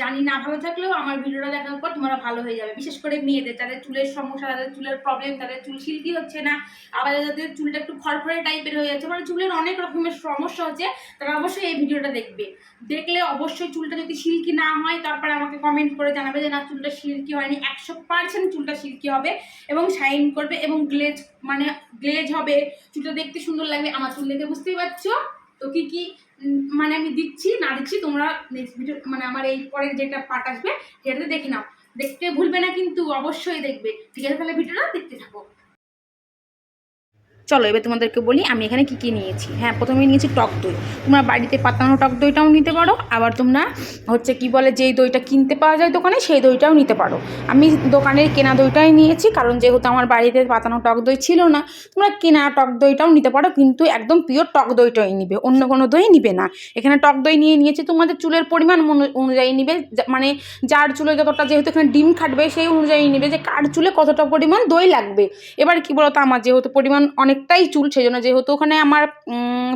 জানি না, ভালো থাকলেও আমার ভিডিওটা দেখার পর তোমরা ভালো হয়ে যাবে। বিশেষ করে মেয়েদের তাদের চুলের সমস্যা তাদের চুলের প্রবলেম তাদের চুল সিল্কি হচ্ছে না, আবার যাদের চুলটা একটু খড়খড়ে টাইপের হয়ে যাচ্ছে মানে চুলের অনেক রকমের সমস্যা হচ্ছে, তারা অবশ্যই এই ভিডিওটা দেখবে। দেখলে অবশ্যই চুলটা যদি সিল্কি না হয়, তারপরে আমাকে কমেন্ট করে জানাবে যে, না, চুলটা সিল্কি হয়নি। একশো পার্সেন্ট চুলটা সিল্কি হবে এবং শাইন করবে এবং গ্লেজ মানে গ্লেজ হবে। চুলটা দেখতে সুন্দর লাগবে, আমার চুল দেখে বুঝতেই পারছ? তো কি কি মানে আমি দিচ্ছি, না দিচ্ছি, তোমরা নেক্সট ভিডিও মানে আমার এই পরের যেটা পার্ট আসবে, সেটাতে দেখে নাও। দেখতে ভুলবে না কিন্তু অবশ্যই দেখবে। ঠিক আছে, তাহলে ভিডিওটা দেখতে থাকো। চলো এবার তোমাদেরকে বলি আমি এখানে কি কী নিয়েছি। হ্যাঁ প্রথমে নিয়েছি টক দই। তোমরা বাড়িতে পাতানো টক দইটাও নিতে পারো। আবার তোমরা হচ্ছে কি বলে যেই দইটা কিনতে পাওয়া যায় দোকানে সেই দইটাও নিতে পারো। আমি দোকানের কেনা দইটাই নিয়েছি, কারণ যেহেতু আমার বাড়িতে পাতানো টক দই ছিল না, তোমরা কেনা টক দইটাও নিতে পারো, কিন্তু একদম পিওর টক দইটাই নিবে, অন্য কোনো দই নিবে না। এখানে টক দই নিয়ে নিয়েছি, তোমাদের চুলের পরিমাণ অনু- অনুযায়ী নিবে মানে যার চুলে যতটা যেহেতু এখানে ডিম খাটবে সেই অনুযায়ী নিবে যে কার চুলে কতটা পরিমাণ দই লাগবে। এবার কি বলতো, আমার যেহেতু পরিমাণ অনেকটাই চুল সেই জন্য যেহেতু ওখানে আমার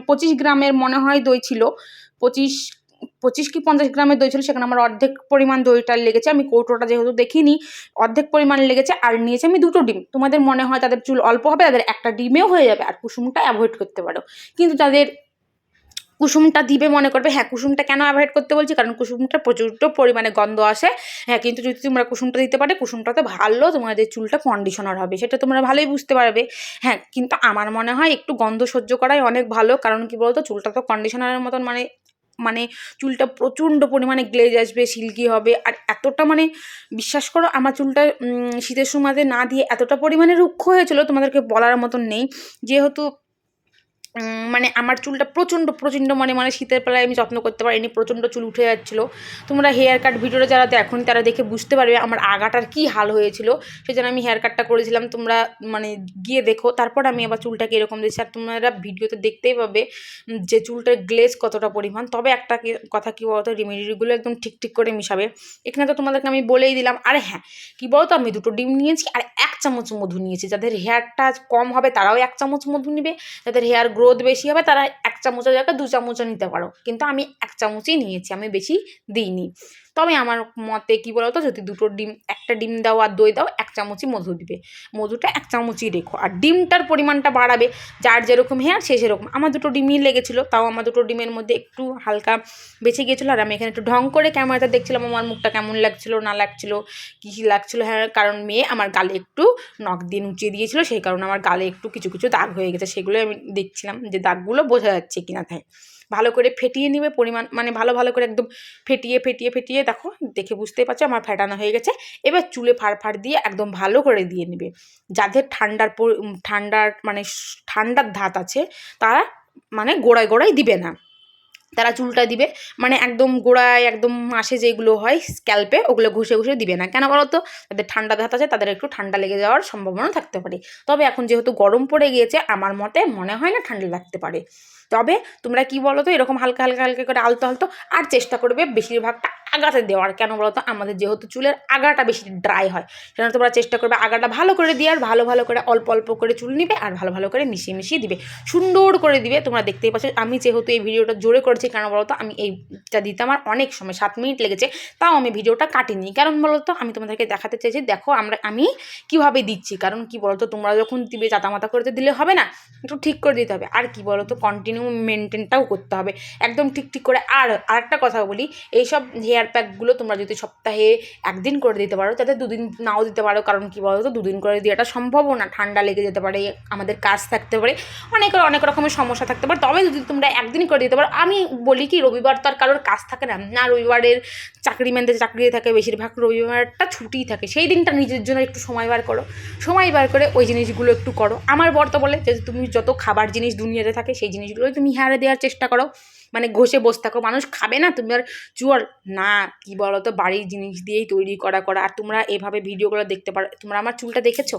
পঁচিশ গ্রামের মনে হয় দই ছিল। পঁচিশ পঁচিশ কি পঞ্চাশ গ্রামের দই ছিল, সেখানে আমার অর্ধেক পরিমাণ দইটা লেগেছে। আমি কৌটোটা যেহেতু দেখিনি, অর্ধেক পরিমাণ লেগেছে আর নিয়েছি আমি দুটো ডিম। তোমাদের মনে হয় তাদের চুল অল্প হবে, তাদের একটা ডিমেও হয়ে যাবে। আর কুসুমটা অ্যাভয়েড করতে পারো। কিন্তু তাদের কুসুমটা দিবে মনে করবে হ্যাঁ কুসুমটা কেন অ্যাভয়েড করতে বলছি? কারণ কুসুমটা প্রচুর পরিমাণে গন্ধ আসে। হ্যাঁ কিন্তু যদি তোমরা কুসুমটা দিতে পারে কুসুমটাতে ভালো, তোমাদের চুলটা কন্ডিশনার হবে, সেটা তোমরা ভালোই বুঝতে পারবে। হ্যাঁ কিন্তু আমার মনে হয় একটু গন্ধ সহ্য করাই অনেক ভালো, কারণ কি বলতো, চুলটা তো কন্ডিশনারের মতন মানে মানে চুলটা প্রচণ্ড পরিমাণে গ্লেজ আসবে সিল্কি হবে। আর এতটা মানে বিশ্বাস করো, আমার চুলটা শীতের সময়তে না দিয়ে এতটা পরিমাণে রুক্ষ হয়েছিল, তোমাদেরকে বলার মতন নেই। যেহেতু মানে আমার চুলটা প্রচণ্ড প্রচণ্ড মানে মানে শীতের বেলায় আমি যত্ন করতে পারিনি, প্রচণ্ড চুল উঠে যাচ্ছিল। তোমরা হেয়ার কাট ভিডিওটা যারা দেখোনি, তারা দেখে বুঝতে পারবে আমার আগাটার কি হাল হয়েছিল। সেই জন্য আমি হেয়ার কাটটা করেছিলাম, তোমরা মানে গিয়ে দেখো। তারপর আমি আবার চুলটাকে এরকম দিয়েছি, আর তোমরা ভিডিওতে দেখতেই পাবে যে চুলটার গ্লেজ কতটা পরিমাণ। তবে একটা কথা কি বলতো রেমেডিগুলো একদম ঠিক ঠিক করে মিশাবে। এখানে তো তোমাদেরকে আমি বলেই দিলাম, আর হ্যাঁ কি বলতো, আমি দুটো ডিম নিয়েছি আর এক চামচ মধু নিয়েছি। যাদের হেয়ারটা কম হবে, তারাও এক চামচ মধু নেবে। যাদের হেয়ার গ্রোথ বেশি হবে, তারা এক চামচের জায়গায় দু চামচও নিতে পারো। কিন্তু আমি এক চামচই নিয়েছি, আমি বেশি দিইনি। তবে আমার মতে কী বলতো? যদি দুটো ডিম, একটা ডিম দাও আর দই দাও, এক চামচই মধু দিবে। মধুটা এক চামচই রেখো। আর ডিমটার পরিমাণটা বাড়াবে, যার যেরকম হেয়ার সে সেরকম। আমার দুটো ডিমই লেগেছিলো, তাও আমার দুটো ডিমের মধ্যে একটু হালকা বেঁচে গিয়েছিল, আর আমি এখানে একটু ঢং করে ক্যামেরাটা দেখছিলাম, আমার মুখটা কেমন লাগছিল, না লাগছিল, কী কী লাগছিল হ্যাঁ কারণ মেয়ে আমার গালে একটু নখ দিয়ে নুচিয়ে দিয়েছিলো, সেই কারণে আমার গালে একটু কিছু কিছু দাগ হয়ে গেছে সেগুলো আমি দেখছিলাম যে দাগগুলো বোঝা যাচ্ছে কিনা তাই। ভালো করে ফেটিয়ে নিবে পরিমাণ মানে ভালো ভালো করে একদম ফেটিয়ে ফেটিয়ে ফেটিয়ে দেখো, দেখে বুঝতেই পারছ আমার ফেটানো হয়ে গেছে। এবার চুলে ফাড় ফাড় দিয়ে একদম ভালো করে দিয়ে নেবে। যাদের ঠান্ডার ঠান্ডার মানে ঠান্ডার ধাত আছে, তারা মানে গোড়ায় গোড়ায় দিবে না। তারা চুলটা দিবে মানে একদম গোড়ায়, একদম মাসে যেগুলো হয় স্ক্যাল্পে, ওগুলো ঘষে ঘষে দিবে না। কেন বলো তো? তাদের ঠান্ডা ধাত আছে, তাদের একটু ঠান্ডা লেগে যাওয়ার সম্ভাবনা থাকতে পারে। তবে এখন যেহেতু গরম পড়ে গিয়েছে, আমার মতে মনে হয় না ঠান্ডা লাগতে পারে। তবে তোমরা কি বলো তো এরকম হালকা হালকা হালকা করে আলতো আলতো আর চেষ্টা করবে বেশিরভাগটা আগাতে দেওয়ার। কেন বলো তো আমাদের যেহেতু চুলের আগাটা বেশি ড্রাই হয়, সেজন্য তোমরা চেষ্টা করবে আগাটা ভালো করে দিয়ে আর ভালো ভালো করে অল্প অল্প করে চুল নিবে আর ভালো ভালো করে মিশিয়ে মিশিয়ে দিবে। সুন্দর করে দিবে, তোমরা দেখতেই পাচ্ছ। আমি যেহেতু এই ভিডিওটা জোরে করেছি, কেন বলো তো আমি এইটা দিতে আমার অনেক সময়, সাত মিনিট লেগেছে, তাও আমি ভিডিওটা কাটিনি। কারণ বলো তো আমি তোমাদেরকে দেখাতে চাইছি, দেখো আমরা, আমি কীভাবে দিচ্ছি। কারণ কি বলো তো তোমরা যখন দিবে, চাতামাতা করতে দিলে হবে না, একটু ঠিক করে দিতে হবে। আর কি বলো তো কন্টিনিউ মেনটেনটাও করতে হবে। একদম ঠিক ঠিক করে। আর আরেকটা কথা বলি, এইসব হেয়ার প্যাকগুলো তোমরা যদি সপ্তাহে একদিন করে দিতে পারো তাতে দুদিন নাও দিতে পারো, কারণ কি বলো তো দুদিন করে দেওয়াটা সম্ভবও না, ঠান্ডা লেগে যেতে পারে, আমাদের কাজ থাকতে পারে অনেক অনেক রকমের সমস্যা থাকতে পারে, তবে যদি তোমরা একদিন করে দিতে পারো, আমি বলি কি, রবিবার তো আর কারোর কাজ থাকে না না রবিবারের চাকরিম্যানদের চাকরি থাকে, বেশিরভাগ রবিবারটা ছুটিই থাকে, সেই দিনটা নিজের জন্য একটু সময় বার করো, সময় বার করে ওই জিনিসগুলো একটু করো, আমার বর তো বলে যে, তুমি যত খাবার জিনিস দুনিয়াতে থাকে, সেই জিনিসগুলোই তুমি হারে দেওয়ার চেষ্টা করো মানে ঘষে বসে থাকো। মানুষ খাবে না? তুমি আর চুয়ার না, কি বলো তো বাড়ির জিনিস দিয়েই তৈরি করা করা। আর তোমরা এভাবে ভিডিওগুলো দেখতে পারো। তোমরা আমার চুলটা দেখেছ?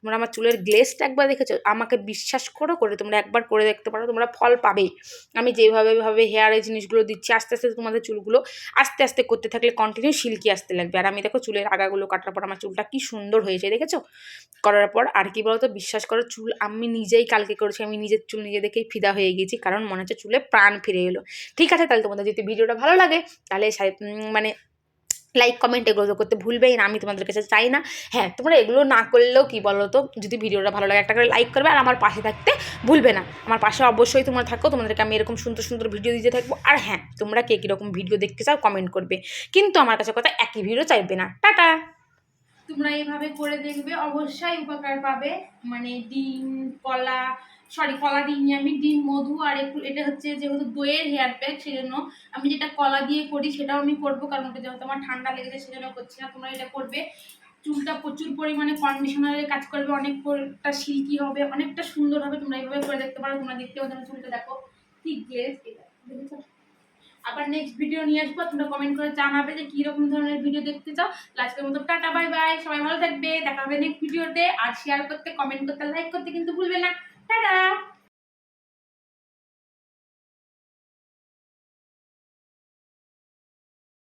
তোমরা আমার চুলের গ্লেসটা একবার দেখেছ? আমাকে বিশ্বাস করো করে তোমরা একবার করে দেখতে পারো, তোমরা ফল পাবেই। আমি যেভাবে ভাবে হেয়ার এই জিনিসগুলো দিচ্ছি, আস্তে আস্তে তোমাদের চুলগুলো আস্তে আস্তে করতে থাকলে কন্টিনিউ সিল্কি আসতে লাগবে। আর আমি দেখো চুলের আগাগুলো কাটার পর আমার চুলটা কি সুন্দর হয়েছে, দেখেছ? করার পর আর কি বলতো, বিশ্বাস করো, চুল আমি নিজেই কালকে করেছি, আমি নিজের চুল নিজে দেখেই ফিদা হয়ে গেছি কারণ মনে হচ্ছে চুলে প্রাণ ফিরে এলো। ঠিক আছে, তাহলে তোমাদের যদি ভিডিওটা ভালো লাগে, তাহলে মানে লাইক কমেন্ট এগুলো করতে ভুলবেই না, আমি তোমাদের কাছে চাই না। হ্যাঁ তোমরা এগুলো না করলেও কি বলো তো যদি ভিডিওটা ভালো লাগে একটা করে লাইক করবে, আর আমার পাশে থাকতে ভুলবে না। আমার পাশে অবশ্যই তোমরা থাকো, তোমাদেরকে আমি এরকম সুন্দর সুন্দর ভিডিও দিতে থাকব। আর হ্যাঁ তোমরা কে কীরকম ভিডিও দেখতে চাও কমেন্ট করবে। কিন্তু আমার কাছে কথা, একই ভিডিও চাইবে না। টাটা! তোমরা এইভাবে করে দেখবে, অবশ্যই উপকার পাবে। মানে ডিম, কলা সরি কলা দিইনি আমি ডিম, মধু আর একটু এটা হচ্ছে যেহেতু দইয়ের হেয়ার প্যাক সেই জন্য আমি যেটা কলা দিয়ে করি সেটাও আমি করব কারণ ওটা যেহেতু আমার ঠান্ডা লেগেছে সেজন্য করছি না, তোমরা এটা করবে। চুলটা প্রচুর পরিমাণে কন্ডিশনারের কাজ করবে, অনেকটা সিল্কি হবে, অনেকটা সুন্দর হবে, তোমরা এইভাবে করে দেখতে পারো, তোমরা দেখতে পাচ্ছ চুলটা দেখো। ঠিক গ্লেজ আবার নেক্সট ভিডিও নিয়ে আসব, তোমরা কমেন্ট করে জানাবে যে কীরকম ধরনের ভিডিও দেখতে চাও। আজকের মতো টাটা বাই বাই সবাই ভালো থাকবে, দেখা হবে নেক্সট ভিডিওতে আর শেয়ার করতে কমেন্ট করতে লাইক করতে কিন্তু ভুলবে না। টাটা